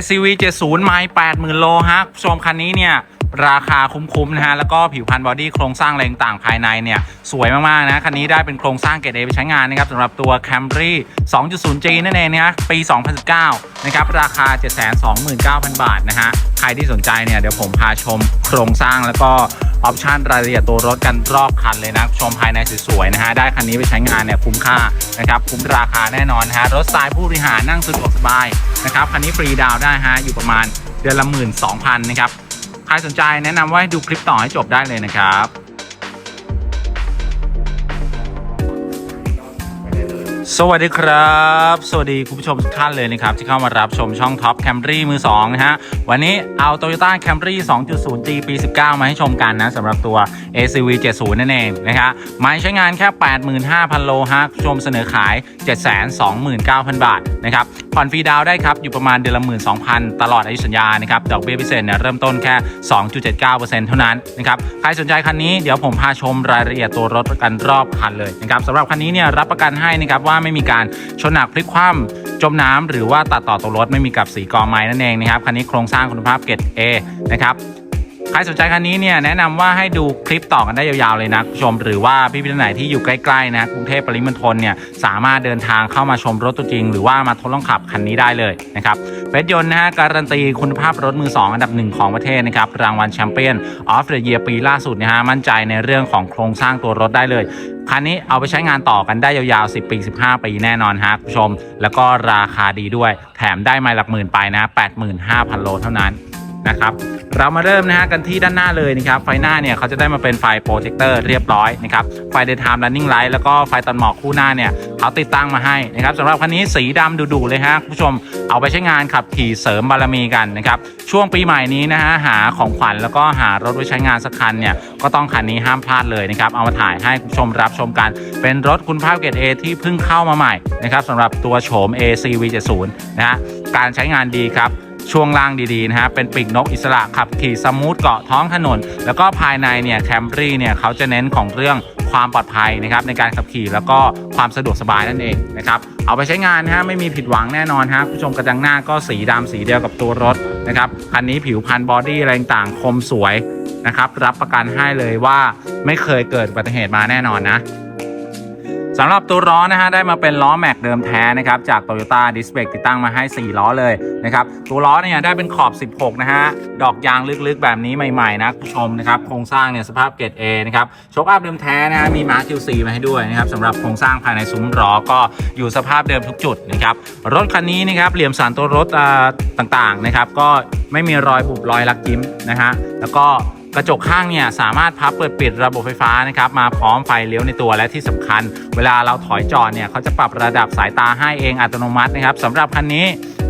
SCV 70ไมล์80,000 โลฮะผู้ชมคันนี้เนี่ย ราคาคุ้มๆนะฮะ แล้วก็ผิวพรรณบอดี้โครงสร้างอะไรต่างๆภายในเนี่ย สวยมากๆนะ คันนี้ได้เป็นโครงสร้างเกรด A ไปใช้งานนะครับสำหรับตัว Camry 2.0G นั่นเองนะปี 2019 นะครับ ราคา 729,000 บาทนะฮะ ใครที่สนใจเนี่ย เดี๋ยวผมพาชมโครงสร้างแล้วก็ออปชันรายละเอียดตัวรถกันรอบคันเลยนะ ชมภายในสวยๆนะฮะ ได้คันนี้ไปใช้งานเนี่ยคุ้มค่านะครับ คุ้มราคาแน่นอนนะฮะ รถสไตล์ผู้บริหารนั่งสะดวกสบายนะครับ คันนี้ฟรีดาวได้ฮะ อยู่ประมาณเดือนละ12,000นะครับ ใครสนใจแนะนำว่าให้ดูคลิปต่อให้จบได้เลยนะครับ สวัสดีครับ สวัสดีคุณผู้ชมทุกท่านเลยนะครับ ที่เข้ามารับชมช่อง Top Camry มือ2นะฮะ วันนี้เอา Toyota Camry 2.0G ปี 19 มาให้ชมกันนะสำหรับตัว ACV 70 นั่นเองนะครับไม่ใช้งานแค่ 85,000 โลฮะชมเสนอขาย 729,000 บาทนะครับผ่อนฟรีดาวได้ครับ อยู่ประมาณเดือนละ 12,000 ตลอดอายุสัญญานะครับ ดอกเบี้ยพิเศษเนี่ยเริ่มต้นแค่ 2.79%เท่านั้นนะครับใครสนใจคันนี้เดี๋ยวผมพาชมรายละเอียดตัวรถกันรอบคันเลยนะครับสำหรับคันนี้เนี่ยรับประกันให้นะครับว่าไม่มีการชนหนักพลิกคว่ำจมน้ำหรือว่าตัดต่อตัวรถไม่มีกับสีกอไม้นั่นเองนะครับคันนี้โครงสร้างคุณภาพเกรด A นะครับ ใครสนใจคันนี้เนี่ยแนะนำว่าให้ดูคลิปต่อกันได้ยาวๆเลยนะคุณผู้ชม หรือว่าพี่พี่ท่านไหนที่อยู่ใกล้ๆนะกรุงเทพปริมณฑลเนี่ยสามารถเดินทางเข้ามาชมรถตัวจริง หรือว่ามาทดลองขับคันนี้ได้เลยนะครับเฟสยนต์นะฮะการันตีคุณภาพรถมือ 2 อันดับหนึ่งของประเทศนะครับรางวัลแชมเปี้ยนออฟเดอะเยียร์ปีล่าสุดนะฮะมั่นใจในเรื่องของโครงสร้างตัวรถได้เลยคันนี้เอาไปใช้งานต่อกันได้ยาวๆ 10 ปี 15 ปีแน่นอนฮะคุณผู้ชม แล้วก็ราคาดีด้วย แถมได้ไม่หลักหมื่นไปนะ 85,000 โลเท่านั้นนะครับ เรามาเริ่มนะฮะกันที่ด้านหน้าเลยนะครับไฟหน้าเนี่ยเขาจะได้มาเป็นไฟโปรเจคเตอร์เรียบร้อยนะครับไฟ daytime running light แล้วก็ไฟตอนหมอกคู่หน้าเนี่ยเขาติดตั้งมาให้นะครับสำหรับคันนี้สีดำดุๆเลยฮะคุณผู้ชมเอาไปใช้งานขับขี่เสริมบารมีกันนะครับช่วงปีใหม่นี้นะฮะหาของขวัญแล้วก็หารถไว้ใช้งานสักคันเนี่ยก็ต้องคันนี้ห้ามพลาดเลยนะครับเอามาถ่ายให้คุณผู้ชมรับชมกัน เป็นรถคุณภาพเกรด A ที่เพิ่งเข้ามาใหม่นะครับสำหรับตัวโฉม AC V70 นะฮะการใช้งานดีครับ ช่วงล่างดีๆนะฮะเป็นปีกนกอิสระขับขี่สมูทเกาะท้องถนน แล้วก็ภายในเนี่ยแคมรี่เนี่ยเขาจะเน้นของเรื่องความปลอดภัยนะครับในการขับขี่แล้วก็ความสะดวกสบายนั่นเองนะครับเอาไปใช้งานนะฮะไม่มีผิดหวังแน่นอนฮะผู้ชมกระจังหน้าก็สีดำสีเดียวกับตัวรถนะครับคันนี้ผิวพันบอดี้อะไรต่างคมสวยนะครับรับประกันให้เลยว่าไม่เคยเกิดอุบัติเหตุมาแน่นอนนะ สำหรับตัวล้อนะฮะได้มาเป็นล้อแม็กเดิมแท้นะครับจาก Toyota d i s p l a y ติดตั้งมาให้ 4 ล้อเลยนะครับตัวล้อเนี่ยได้เป็นขอบ 16 นะฮะดอกยางลึกๆแบบนี้ใหม่ๆนะคุณผู้ชมนะครับโครงสร้างเนี่ยสภาพเกรด A นะครับโชคอัพเดิมแท้นะฮะมีมาร์คิวซีมาให้ด้วยนะครับสำหรับโครงสร้างภายในซุ้มล้อก็อยู่สภาพเดิมทุกจุดนะครับรถคันนี้นะครับเหลี่ยมสันตัวรถต่างๆนะครับก็ไม่มีรอยบุบรอยลักยิ้มนะฮะแล้วก็ กระจกข้างเนี่ยสามารถพับเปิดปิดระบบไฟฟ้านะครับมาพร้อมไฟเลี้ยวในตัวและที่สำคัญ เวลาเราถอยจอดเนี่ยเขาจะปรับระดับสายตาให้เองอัตโนมัตินะครับสำหรับคันนี้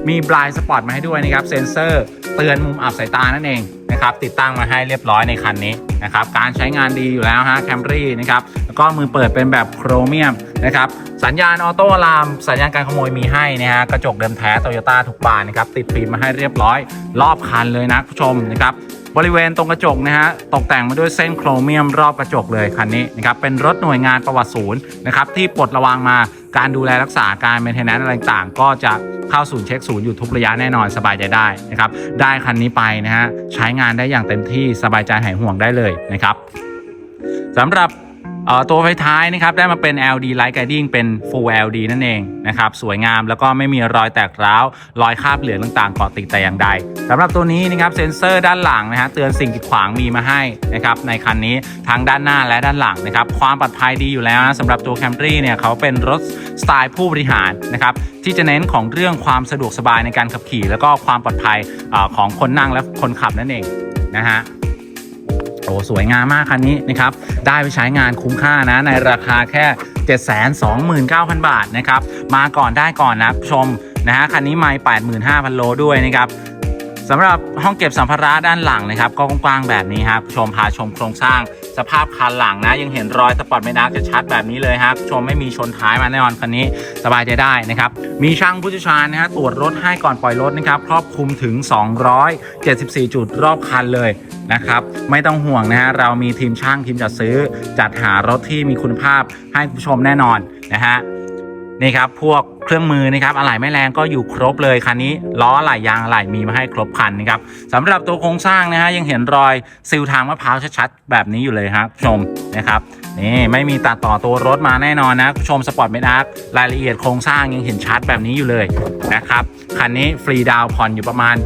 มีบลายสปอตมาให้ด้วยนะครับเซ็นเซอร์เตือนมุมอับสายตานั่นเองนะครับติดตั้งมาให้เรียบร้อยในคันนี้นะครับการใช้งานดีอยู่แล้วฮะแคมรี่นะครับแล้วก็มือเปิดเป็นแบบโครเมียมนะครับสัญญาณออโต้ลาม สัญญาณการขโมยมีให้นะฮะกระจกเดิมแท้โตโยต้าทุกบานนะครับติดฟิล์มมาให้เรียบร้อย รอบคันเลยนะคุณผู้ชมนะครับ บริเวณตรงกระจกนะฮะตกแต่งมาด้วยเส้นโครเมียมรอบกระจกเลยคันนี้นะครับเป็นรถหน่วยงานประวัติศูนย์นะครับที่ปลดระวางมาการดูแลรักษาการเมนเทนแนนอะไรต่างก็จะเข้าศูนย์เช็คศูนย์อยู่ทุกระยะแน่นอนสบายใจได้นะครับได้คันนี้ไปนะฮะใช้งานได้อย่างเต็มที่สบายใจหายห่วงได้เลยนะครับสำหรับ ตัวไฟท้ายนะครับได้มาเป็น LD Light Guiding เป็น Full LD นั่นเองนะครับสวยงามแล้วก็ไม่มีรอยแตกร้าวรอยคราบเหลืองต่างๆเกาะติดแต่อย่างใดสำหรับตัวนี้นะครับเซ็นเซอร์ด้านหลังนะฮะเตือนสิ่งกีดขวางมีมาให้นะครับในคันนี้ทั้งด้านหน้าและด้านหลังนะครับความปลอดภัยดีอยู่แล้วนะสำหรับตัว Camry เนี่ยเขาเป็นรถสไตล์ผู้บริหารนะครับที่จะเน้นของเรื่องความสะดวกสบายในการขับขี่ แล้วก็ความปลอดภัยของคนนั่งและคนขับนั่นเองนะฮะ อ้สวยงามมากคันนี้นะครับได้ไปใช้งานคุ้มค่านะในราคาแค่ 729,000 บาทนะครับมาก่อนได้ก่อนนะชมนะฮะคันนี้ไม่85,000 โลด้วยนะครับ สำหรับห้องเก็บสัมภาระด้านหลังนะครับก็กว้างๆแบบนี้ครับชมพาชมโครงสร้าง สภาพคันหลังนะยังเห็นรอยสปอร์ตไม่ดักจะชัดแบบนี้เลยครับชมไม่มีชนท้ายมาแน่นอนคันนี้สบายใจได้นะครับมีช่างผู้เชี่ยวชาญนะฮะตรวจรถให้ก่อนปล่อยรถนะครับครอบคลุมถึง 274 จุดรอบคันเลยนะครับไม่ต้องห่วงนะฮะเรามีทีมช่างทีมจัดซื้อ จัดหารถที่มีคุณภาพให้ผู้ชมแน่นอนนะฮะนี่ครับพวก เครื่องมือนะครับอะไหล่แม่แรงก็อยู่ครบเลยคันนี้ล้ออะไหล่ยางอะไหล่มีมาให้ครบคันนะครับสำหรับตัวโครงสร้างนะฮะยังเห็นรอยซิลทางมะพร้าวชัดๆแบบนี้อยู่เลยครับชมนะครับนี่ไม่มีตัดต่อตัวรถมาแน่นอนนะผู้ชมสปอร์ตเมดักรายละเอียดโครงสร้างยังเห็นชัดแบบนี้อยู่เลยนะครับ คันนี้ฟรีดาวน์ผ่อนอยู่ประมาณ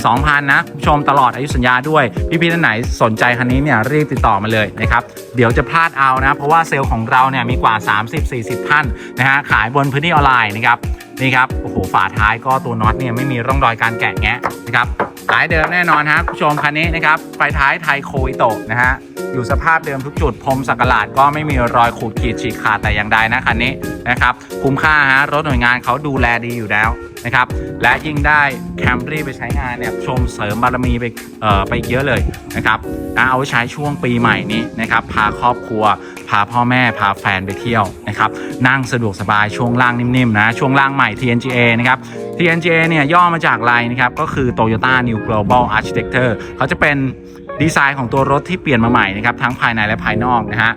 12,000 นะคุณผู้ชมตลอดอายุสัญญาด้วย พี่ๆท่านไหนสนใจคันนี้เนี่ยรีบติดต่อมาเลยนะครับ เดี๋ยวจะพลาดเอานะ เพราะว่าเซลล์ของเราเนี่ยมีกว่า 30-40 ท่านนะฮะขายบนพื้นที่ออนไลน์นะครับนี่ครับโอ้โหฝาท้ายก็ตัวน็อตเนี่ยไม่มีร่องรอยการแกะแงะนะครับสายเดิมแน่นอนฮะคุณผู้ชมคันนี้นะครับไฟท้ายไทยโคอิโตะนะฮะอยู่สภาพเดิมทุกจุดพรมสักหลาดก็ไม่มีรอยขูดขีดฉีกขาดแต่อย่างใดนะคันนี้นะครับคุ้มค่าฮะรถหน่วยงานเขาดูแลดีอยู่แล้ว นะครับ และยิ่งได้แคมรี่ไปใช้งานเนี่ยชมเสริมบารมีไปเอ่อไปเยอะเลยนะครับเอาไว้ใช้ช่วงปีใหม่นี้นะครับ พาครอบครัว พาพ่อแม่พาแฟนไปเที่ยวนะครับ นั่งสะดวกสบายช่วงล่างนิ่มๆนะช่วงล่างใหม่ TNGA นะครับ TNGA เนี่ยย่อมาจากอะไรนะครับ ก็คือ Toyota New Global Architecture เขาจะเป็นดีไซน์ของตัวรถที่เปลี่ยนมาใหม่นะครับทั้งภายในและภายนอกนะฮะ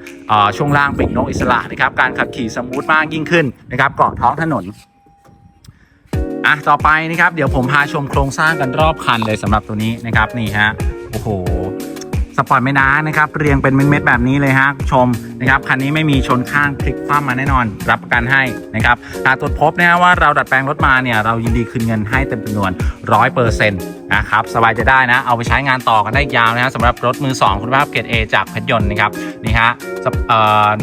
ช่วงล่างปีกนกอิสระนะครับการขับขี่สมูทมากยิ่งขึ้นนะครับเกาะท้องถนน อะต่อไปนะครับเดี๋ยวผมพาชมโครงสร้างกันรอบคันเลยสำหรับตัวนี้นะครับนี่ฮะโอ้โหสปอร์ตไม่นานะครับเรียงเป็นเม็ดๆแบบนี้เลยฮะชมนะครับคันนี้ไม่มีชนข้างพลิกคว่ำมาแน่นอน รับประกันให้นะครับหากตรวจพบนะฮะว่าเราดัดแปลงรถมาเนี่ยเรายินดีคืนเงินให้เต็มจำนวนร้อยเปอร์เซ็นะครับสบายจะได้นะ เอาไปใช้งานต่อกันได้ยาวนะฮะสำหรับรถมือ 2 คุณภาพเกรด A จากเพชรยนต์นะครับนี่ฮะ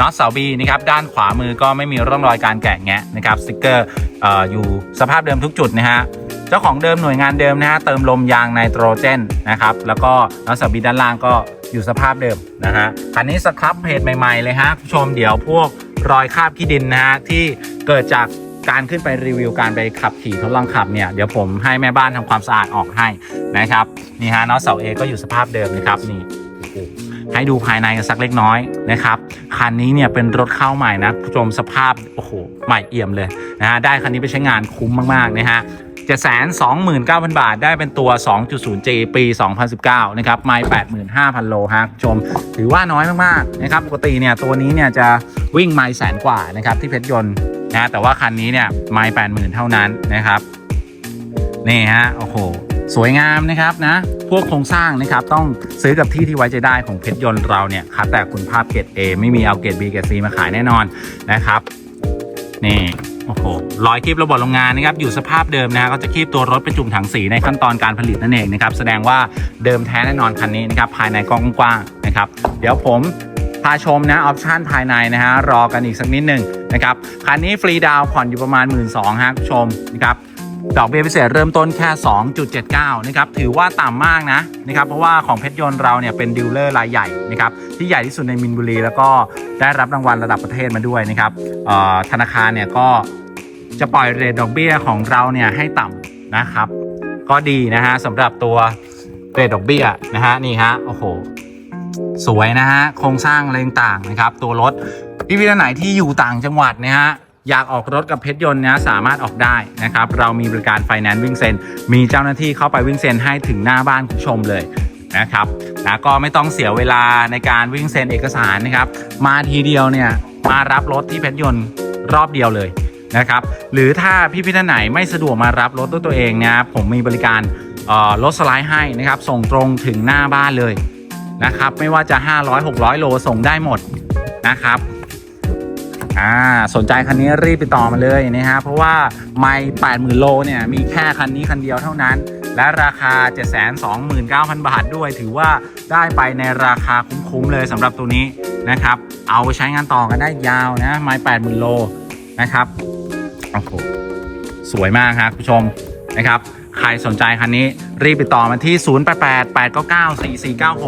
น็อตเสาบีนะครับด้านขวามือก็ไม่มีร่องรอยการแกะแงะนะครับสติกเกอร์ออยู่สภาพเดิมทุกจุดนะฮะเจ้าของเดิมหน่วยงานเดิมนะฮะเติมลมยางไนโตรเจนนะครับแล้วก็น็อตเสาบีด้านล่างก็อยู่สภาพเดิมนะฮะคันนี้สครับเพจใหม่ๆเลยฮะคุณผู้ชมเดี๋ยวพวกรอยคราบขี้ดินนะฮะที่เกิดจาก การขึ้นไปรีวิวการไปขับขี่ทดลองขับเนี่ยเดี๋ยวผมให้แม่บ้านทำความสะอาดออกให้นะครับนี่ฮะเน็อตเสาเอก็อยู่สภาพเดิมนะครับนี่โอ้โหให้ดูภายในกันสักเล็กน้อยนะครับคันนี้เนี่ยเป็นรถเข้าใหม่นะผู้ชมสภาพโอ้โหใหม่เอี่ยมเลยนะฮะได้คันนี้ไปใช้งานคุ้มมากๆนะฮะ729,000 บาท ได้เป็นตัว 2.0G ปี 2019 นะครับ ไม่ 85,000 โลฮะผู้ชม ถือว่าน้อยมาก ๆ นะครับ ปกติเนี่ย ตัวนี้เนี่ย จะวิ่งไม่แสนกว่า นะครับ ที่เพชรยนต์ นะแต่ว่าคันนี้เนี่ยไม่80,000เท่านั้นนะครับนี่ฮะโอ้โหสวยงามนะครับนะพวกโครงสร้างนะครับต้องซื้อกับที่ที่ไว้ใจได้ของเพชรยนต์เราเนี่ยคัดแต่คุณภาพเกรด A ไม่มีเอาเกรด B เกรด C มาขายแน่นอนนะครับนี่โอ้โหรอยคีบระบบโรงงานนะครับอยู่สภาพเดิมนะฮะก็จะคีบตัวรถเป็นจุ่มถังสีในขั้นตอนการผลิตนั่นเองนะครับแสดงว่าเดิมแท้แน่นอนคันนี้นะครับภายในกล้องกว้างๆนะครับ เดี๋ยวผม พาชมนะออปชันภายในนะฮะรอกันอีกสักนิดหนึ่งนะครับคันนี้ฟรีดาวผ่อนอยู่ประมาณ 1 2ื่นฮะคุณชมนะครับดอกเบี้ยพิเศษเริ่มต้นแค่ 2.79 นะครับ ถือว่าต่ำมากนะนะครับ เพราะว่าของเพชรยนต์เราเนี่ยเป็นดีลเลอร์รายใหญ่นะครับที่ใหญ่ที่สุดในมินบุรี แล้วก็ได้รับรางวัลระดับประเทศมาด้วยนะครับธนาคารเนี่ยก็จะปล่อยเรทดอกเบี้ยของเราเนี่ยให้ต่ำนะครับ ก็ดีนะฮะสำหรับตัวเรทดอกเบี้ยนะฮะนี่ฮะโอ้โห สวยนะฮะโครงสร้างอะไรต่างๆนะครับ ตัวรถพี่พี่ท่านไหนที่อยู่ต่างจังหวัดนะฮะอยากออกรถกับเพชรยนต์นะสามารถออกได้นะครับ เรามีบริการไฟแนนซ์วิ่งเซ็นมีเจ้าหน้าที่เข้าไปวิ่งเซ็นให้ถึงหน้าบ้านคุณชมเลยนะครับนะก็ไม่ต้องเสียเวลาในการวิ่งเซ็นเอกสารนะครับ มาทีเดียวเนี่ยมารับรถที่เพชรยนต์รอบเดียวเลยนะครับ หรือถ้าพี่พี่ท่านไหนไม่สะดวกมารับรถด้วยตัวเองเนี่ยผมมีบริการรถสไลด์ให้นะครับ ส่งตรงถึงหน้าบ้านเลย นะครับ ไม่ว่าจะ 500 600 โลส่งได้หมดนะครับอ่าสนใจคันนี้รีบติดต่อมาเลยนะฮะเพราะว่าไม่80,000 โลเนี่ยมีแค่คันนี้คันเดียวเท่านั้น และราคา 729,000 บาทด้วย ถือว่าได้ไปในราคาคุ้มๆเลยสำหรับตัวนี้นะครับ เอาใช้งานต่อกันได้ยาวนะไม่80,000 โลนะครับโอ้โหสวยมากครับคุณผู้ชมนะครับ ใครสนใจคันนี้รีบติดต่อมาที่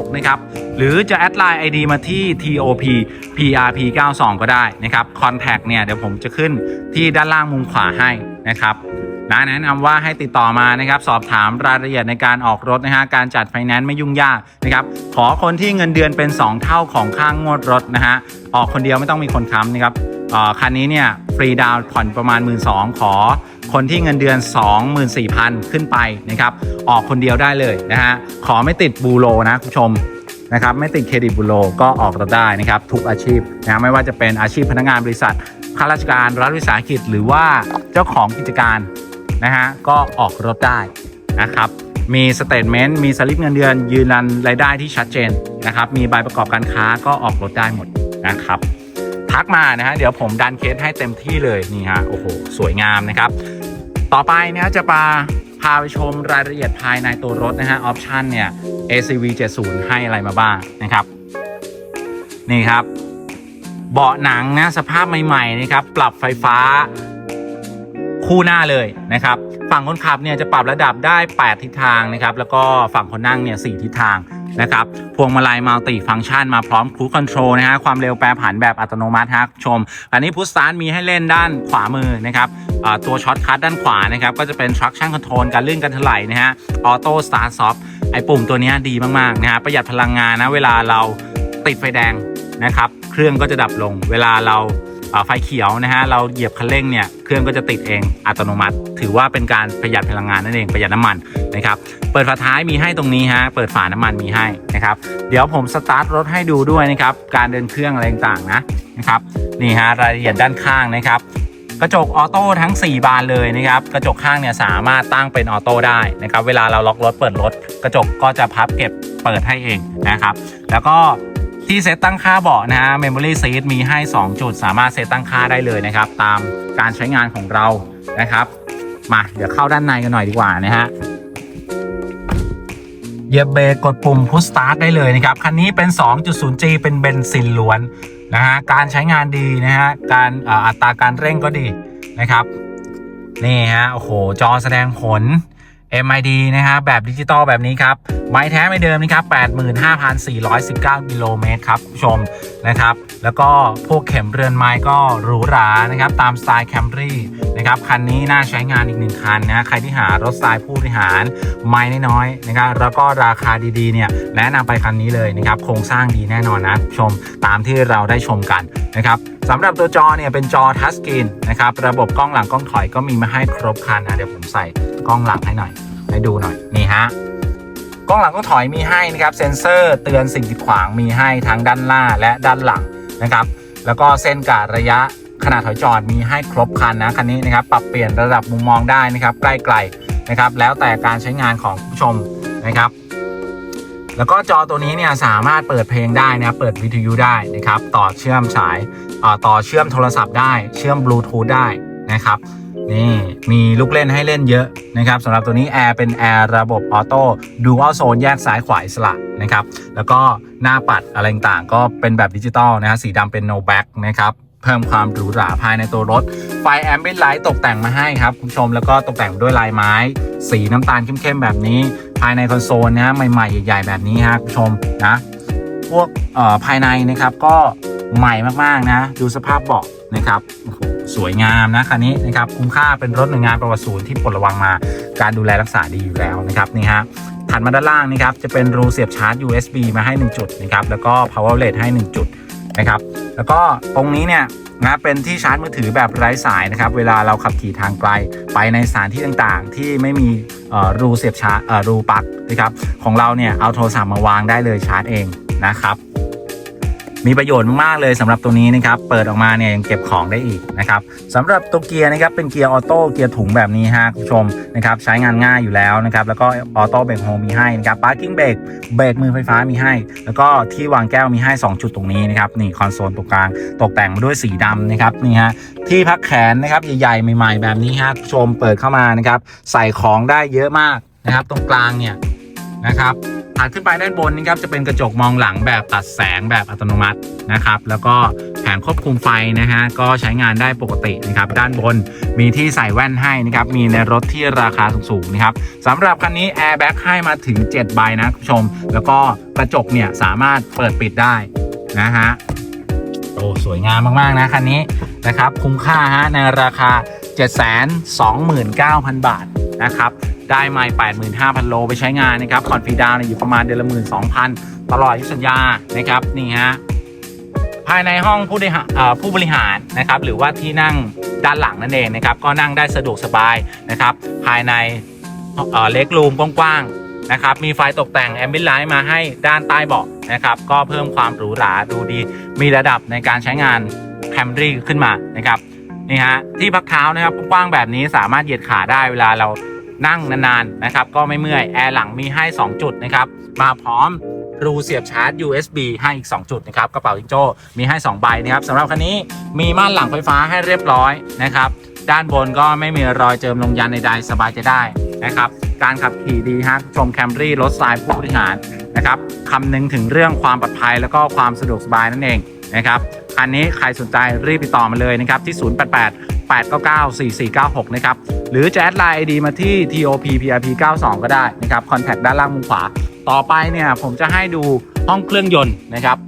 0888994496 นะครับ หรือจะแอดไลน์ ID มาที่ TOP PRP 92ก็ได้นะครับ Contact เนี่ยเดี๋ยวผมจะขึ้นที่ด้านล่างมุมขวาให้นะครับนะแนะนำว่าให้ติดต่อมานะครับ สอบถามรายละเอียดในการออกรถนะฮะการจัดไฟแนนซ์ไม่ยุ่งยากนะครับ ขอคนที่เงินเดือนเป็น 2 เท่าของค่างงวดรถนะฮะออกคนเดียวไม่ต้องมีคนค้ำนะครับออคันนี้เนี่ยฟรีดาวน์ผ่อนประมาณ 1 2ื่นขอ คนที่เงินเดือน 24,000 ขึ้นไปนะครับ ออกคนเดียวได้เลยนะฮะ ขอไม่ติดบูโรนะคุณผู้ชมนะครับ ไม่ติดเครดิตบูโรก็ออกรถได้นะครับ ทุกอาชีพนะไม่ว่าจะเป็นอาชีพพนักงานบริษัทข้าราชการรัฐวิสาหกิจหรือว่าเจ้าของกิจการนะฮะก็ออกรถได้นะครับมีสเตทเมนต์มีสลิปเงินเดือน ยืนยันรายได้ที่ชัดเจนนะครับมีใบประกอบการค้าก็ออกรถได้หมดนะครับทักมานะฮะเดี๋ยวผมดันเคสให้เต็มที่เลยนี่ฮะโอ้โหสวยงามนะครับ ต่อไปเนี่ยจะพาพาไปชมรายละเอียดภายในตัวรถนะฮะออปชันเนี่ย ACV 70ให้อะไรมาบ้างนะครับ นี่ครับ เบาะหนังนะสภาพใหม่ๆนะครับ ปรับไฟฟ้าคู่หน้าเลยนะครับ ฝั่งคนขับเนี่ยจะปรับระดับได้ 8 ทิศทางนะครับ แล้วก็ฝั่งคนนั่งเนี่ย4ทิศทาง นะครับพวงมาลัยมัลติฟังก์ชันมาพร้อมครูคอนโทรลนะฮะความเร็วแปรผันแบบอัตโนมัติฮะชม อันนี้พุชสตาร์มีให้เล่นด้านขวามือนะครับตัวช็อตคัทด้านขวานะครับก็จะเป็น traction control การลื่นการถลายนะฮะออโต้สตาร์ทซอฟไอปุ่มตัวนี้ดีมากๆนะฮะประหยัดพลังงานนะเวลาเราติดไฟแดงนะครับเครื่องก็จะดับลงเวลาเรา ไฟเขียวนะฮะเราเหยียบคันเร่งเนี่ยเครื่องก็จะติดเองอัตโนมัติ ถือว่าเป็นการประหยัดพลังงานนั่นเองประหยัดน้ำมันนะครับเปิดฝาท้ายมีให้ตรงนี้ฮะเปิดฝาน้ำมันมีให้นะครับเดี๋ยวผมสตาร์ทรถให้ดูด้วยนะครับการเดินเครื่องอะไรต่างๆนะนะครับนี่ฮะรายละเอียดด้านข้างนะครับกระจกออโต้ทั้ง 4 บานเลยนะครับกระจกข้างเนี่ยสามารถตั้งเป็นออโต้ได้นะครับเวลาเราล็อกรถเปิดรถ กระจกก็จะพับเก็บเปิดให้เองนะครับ แล้วก็ ที่เซตตั้งค่าเบาะนะฮะ Memory Seat มีให้ 2 จุด สามารถเซตตั้งค่าได้เลยนะครับ ตามการใช้งานของเรานะครับ มาเดี๋ยวเข้าด้านในกันหน่อยดีกว่านะฮะเหยียบเบรกกดปุ่มพุชสตาร์ทได้เลยนะครับ คันนี้เป็น 2.0G เป็นเบนซินล้วนนะฮะ การใช้งานดีนะฮะ การอัตราการเร่งก็ดีนะครับ นี่ฮะ โอ้โห จอแสดงผล MID นะครับแบบดิจิตอลแบบนี้ครับไม้แท้ไม่เดิมนะครับ 85,419 กิโลเมตรครับผู้ชมนะครับ แล้วก็พวกเข็มเรือนไม้ก็หรูหรานะครับ ตามสไตล์แคมรี่ นะครับคันนี้น่าใช้งานอีกหนึ่งคันนะใครที่หารถสไตล์ผู้บริหารไม้น้อยๆนะครับแล้วก็ราคาดีๆเนี่ยแนะนำไปคันนี้เลยนะครับโครงสร้างดีแน่นอนนะชมตามที่เราได้ชมกันนะครับสำหรับตัวจอเนี่ยเป็นจอทัชสกรีนนะครับระบบกล้องหลังกล้องถอยก็มีมาให้ครบคันนะเดี๋ยวผมใส่กล้องหลังให้หน่อยให้ดูหน่อยนี่ฮะกล้องหลังกล้องถอยมีให้นะครับเซ็นเซอร์เตือนสิ่งกีดขวางมีให้ทั้งด้านหน้าและด้านหลังนะครับแล้วก็เส้นกะระยะ ขนาดถอยจอดมีให้ครบคันนะคันนี้นะครับปรับเปลี่ยนระดับมุมมองได้นะครับใกล้ไกลนะครับแล้วแต่การใช้งานของผู้ชมนะครับ แล้วก็จอตัวนี้เนี่ยสามารถเปิดเพลงได้นะเปิดวิทยุได้นะครับต่อเชื่อมสายต่อเชื่อมโทรศัพท์ได้เชื่อมบลูทูธได้นะครับนี่มีลูกเล่นให้เล่นเยอะนะครับสำหรับตัวนี้แอร์เป็นแอร์ระบบออโต้ดูอัลโซนแยกซ้ายขวาอิสระนะครับแล้วก็หน้าปัดอะไรต่างก็เป็นแบบดิจิตอลนะฮะสีดำเป็น no back นะครับ เพิ่มความหรูหราภายในตัวรถ ไฟแอมเบียนไลท์ตกแต่งมาให้ครับคุณผู้ชมแล้วก็ตกแต่งด้วยลายไม้ สีน้ำตาลเข้มๆแบบนี้ ภายในคอนโซลนะฮะใหม่ๆใหญ่ๆแบบนี้ฮะคุณผู้ชมนะพวกเอ่อภายในนะครับก็ใหม่มากๆนะ ดูสภาพเบาะนะครับโอ้สวยงามนะคันนี้นะครับคุ้มค่าเป็นรถหน่วยงานประวัติศูนย์ที่ปลดระวังมาการดูแลรักษาดีอยู่แล้วนะครับนี่ฮะถัดมาด้านล่างนะครับจะเป็นรูเสียบชาร์จ USB มาให้ 1 จุดนะครับแล้วก็ power outlet ให้ 1 จุด นะครับ แล้วก็ตรงนี้เนี่ยนะเป็นที่ชาร์จมือถือแบบไร้สายนะครับ เวลาเราขับขี่ทางไกลไปในสถานที่ต่างๆ ที่ไม่มีรูเสียบชาร์จรูปลั๊กนะครับ ของเราเนี่ยเอาโทรศัพท์มาวางได้เลยชาร์จเองนะครับ มีประโยชน์มากเลยสำหรับตัวนี้นะครับ เปิดออกมาเนี่ยยังเก็บของได้อีกนะครับสำหรับตัวเกียร์นะครับเป็นเกียร์ออโต้เกียร์ถุงแบบนี้ฮะคุณผู้ชมนะครับใช้งานง่ายอยู่แล้วนะครับแล้วก็ออโต้เบรกโฮมีให้นะครับพาร์กิ้งเบรกเบรกมือไฟฟ้ามีให้ แล้วก็ที่วางแก้วมีให้ 2 จุดตรงนี้นะครับนี่คอนโซลตรงกลางตกแต่งมาด้วยสีดำนะครับนี่ฮะที่พักแขนนะครับใหญ่ๆใหม่ๆแบบนี้ฮะคุณผู้ชมเปิดเข้ามานะครับใส่ของได้เยอะมากนะครับตรงกลางเนี่ย นะครับถัดขึ้นไปด้านบนนี่ครับจะเป็นกระจกมองหลังแบบตัดแสงแบบอัตโนมัตินะครับ แล้วก็แผงควบคุมไฟนะฮะก็ใช้งานได้ปกตินะครับด้านบนมีที่ใส่แว่นให้นะครับมีในรถที่ราคาสูงๆนะครับสำหรับคันนี้แอร์แบ็กให้มาถึง 7 ใบนะคุณผู้ชม แล้วก็กระจกเนี่ยสามารถเปิดปิดได้นะฮะโอ้สวยงามมากๆนะคันนี้นะครับคุ้มค่าฮะในราคา 729,000 บาทนะครับ ได้ไม่85,000 โลไปใช้งานนะครับผ่อนฟรีดาวน์อยู่ประมาณเดือนละ12,000ตลอดอายุสัญญานะครับนี่ฮะภายในห้องผู้บริหารเอ่อผู้บริหารนะครับหรือว่าที่นั่งด้านหลังนั่นเองนะครับก็นั่งได้สะดวกสบายนะครับภายในเล็กรูมกว้างๆนะครับมีไฟตกแต่งแอมบิลไลท์มาให้ด้านใต้เบาะนะครับก็เพิ่มความหรูหราดูดี มีระดับในการใช้งาน Camry ขึ้นมานะครับนี่ฮะที่พักเท้านะครับกว้างแบบนี้สามารถเหยียดขาได้เวลาเรา นั่งนานๆนะครับก็ไม่เมื่อยแอร์หลังมีให้ 2 จุดนะครับมาพร้อมรูเสียบชาร์จ USB ให้อีก 2 จุดนะครับกระเป๋าจิงโจ้มีให้ 2 ใบนะครับสำหรับคันนี้มีม่านหลังไฟฟ้าให้เรียบร้อยนะครับด้านบนก็ไม่มีรอยเจิมลงยันใดๆสบายใจได้นะครับการขับขี่ดีฮะชมแคมรี่รถสไตล์ผู้บริหารนะครับคำนึงถึงเรื่องความปลอดภัยแล้วก็ความสะดวกสบายนั่นเองนะครับ อันนี้ใครสนใจรีบติดต่อมาเลยนะครับที่ 088 899 4496 นะครับ หรือจะแอดไลน์ ID มาที่ TOPPRP 92 ก็ได้นะครับ คอนแทคด้านล่างมุมขวา ต่อไปเนี่ยผมจะให้ดูห้องเครื่องยนต์นะครับ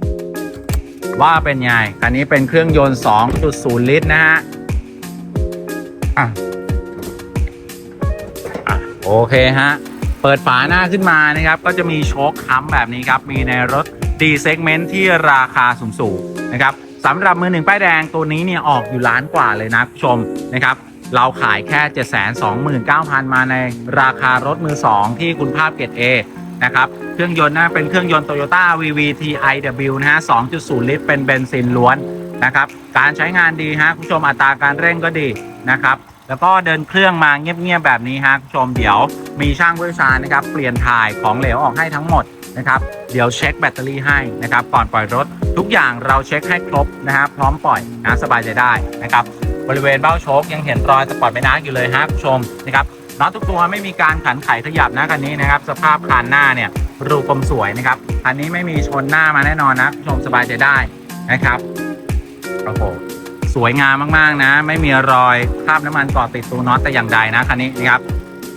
ว่าเป็นไงคันนี้เป็นเครื่องยนต์ 2.0 ลิตรนะฮะอะอะโอเคฮะ เปิดฝาหน้าขึ้นมานะครับ ก็จะมีโชคค้ำแบบนี้ครับ มีในรถ D segment ที่ราคาสูงๆนะครับ สำหรับมือหนึ่งป้ายแดงตัวนี้เนี่ยออกอยู่ล้านกว่าเลยนะคุณผู้ชมนะครับเราขายแค่ 729,000 มาในราคารถมือ 2 ที่คุณภาพเกรด A นะครับ เครื่องยนต์นะเป็นเครื่องยนต์ Toyota VVT iW นะฮะ 2.0 ลิตร เป็นเบนซินล้วนนะครับ การใช้งานดีฮะคุณผู้ชมอัตราการเร่งก็ดีนะครับ แล้วก็เดินเครื่องมาเงียบๆแบบนี้ฮะคุณผู้ชมเดี๋ยวมีช่างเชี่ยวชานะครับ เปลี่ยนถ่ายของเหลวออกให้ทั้งหมดนะครับ เดี๋ยวเช็คแบตเตอรี่ให้นะครับ ก่อนปล่อยรถ ทุกอย่างเราเช็คให้ครบนะครับพร้อมปล่อยนะสบายใจได้นะครับบริเวณเบ้าโชคยังเห็นรอยสปอร์ตไม่นักอยู่เลยฮะคุณผู้ชมนะครับน็อตทุกตัวไม่มีการขันไขขยับนะคันนี้นะครับ สภาพคานหน้าเนี่ยรูกลมสวยนะครับคันนี้ไม่มีชนหน้ามาแน่นอนนะผู้ชมสบายใจได้นะครับโอ้โหสวยงามมากๆนะ ไม่มีรอยคราบน้ำมันเกาะติดตัวน็อตแต่อย่างใดนะคันนี้นะครับ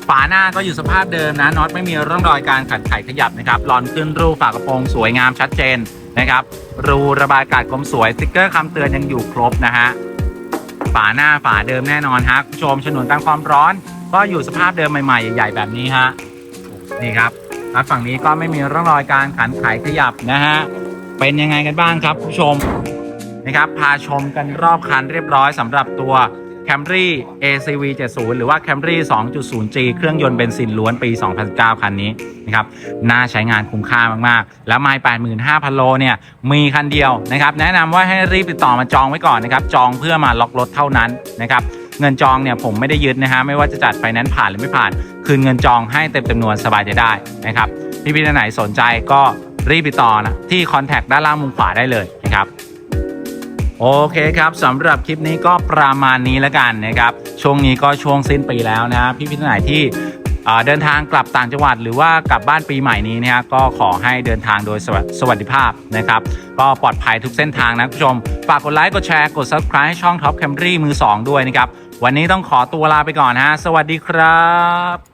ฝาหน้าก็อยู่สภาพเดิมนะน็อตไม่มีร่องรอยการขันไขขยับนะครับลอนขึ้นรูฝากระโปรงสวยงามชัดเจน นะครับ รูระบายอากาศกลมสวยสติกเกอร์คำเตือนยังอยู่ครบนะฮะฝาหน้าฝาเดิมแน่นอนฮะคุณผู้ชมฉนวนกันความร้อน ก็อยู่สภาพเดิมใหม่ๆใหญ่ๆแบบนี้ฮะนี่ครับด้านฝั่งนี้ก็ไม่มีร่องรอยการขันไขขยับนะฮะเป็นยังไงกันบ้างครับคุณผู้ชมนะครับพาชมกันรอบคันเรียบร้อยสำหรับตัว Camry ACV 70 หรือว่า Camry 2.0G เครื่องยนต์เบนซินล้วนปี 2019คันนี้นะครับ น่าใช้งานคุ้มค่ามาก ๆ แล้วไมล์85,000 โลเนี่ย มีคันเดียวนะครับ แนะนำว่าให้รีบติดต่อมาจองไว้ก่อนนะครับ จองเพื่อมาล็อกรถเท่านั้นนะครับเงินจองเนี่ยผมไม่ได้ยึดนะฮะไม่ว่าจะจัดไฟแนนซ์ผ่านหรือไม่ผ่าน คืนเงินจองให้เต็มจำนวนสบายใจได้นะครับพี่พี่ท่านไหนสนใจก็รีบติดต่อนะที่คอนแทคด้านล่างมุมขวาได้เลย โอเคครับสำหรับคลิปนี้ก็ประมาณนี้แล้วกันนะครับช่วงนี้ก็ช่วงสิ้นปีแล้วนะพี่พี่ท่านไหนที่เดินทางกลับต่างจังหวัดหรือว่ากลับบ้านปีใหม่นี้นะฮะก็ขอให้เดินทางโดยสวสวัสดิภาพนะครับ ก็ปลอดภัยทุกเส้นทางนะคุณผู้ชม ฝากกดไลค์กดแชร์กด subscribe ให้ช่อง Top Camry มือ 2 ด้วยนะครับ วันนี้ต้องขอตัวลาไปก่อนนะฮะ สวัสดีครับ